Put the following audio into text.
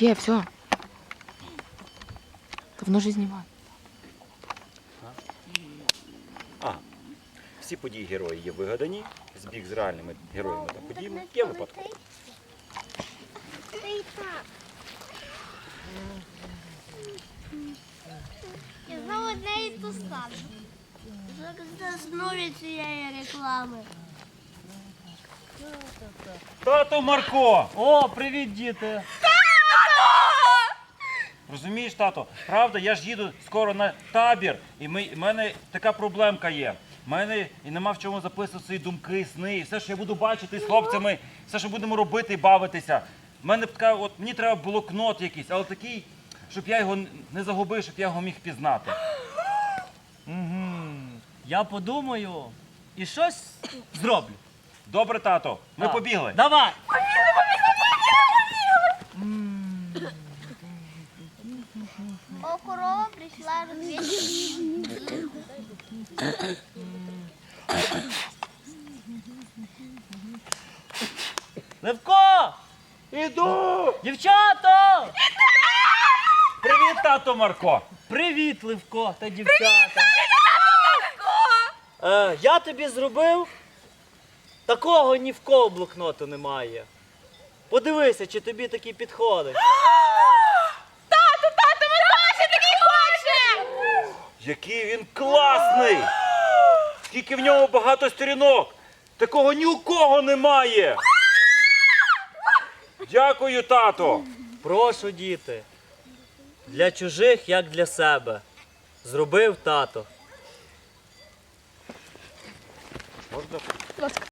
Є, все. Та воно ж і знімає. А, всі події герої є вигадані, збіг з реальними героями та подіями є випадково. І знову одне і ту саме. Заснули цієї реклами. Тато Марко! О, привіт, діти! Розумієш, тато, правда, я ж їду скоро на табір, і ми, в мене така проблемка є. У мене і нема в чому записувати свої думки, сни, і все, що я буду бачити з хлопцями, все, що будемо робити і бавитися. У мене б така, от мені треба блокнот якийсь, але такий, щоб я його не загубив, щоб я його міг пізнати. Угу. Я подумаю і щось зроблю. Добре, тато, ми Так. побігли. Давай! О, корова прийшла розвідати. Левко! Іду! Дівчата! Привіт, тато Марко! Привіт, Левко та дівчата! Е, я тобі зробив такого ні в кого блокноту немає. Подивися, чи тобі такий підходить. Який він класний! Скільки в ньому багато сторінок! Такого ні у кого немає! Дякую, тато! Прошу, діти. Для чужих, як для себе. Зробив тато. Можна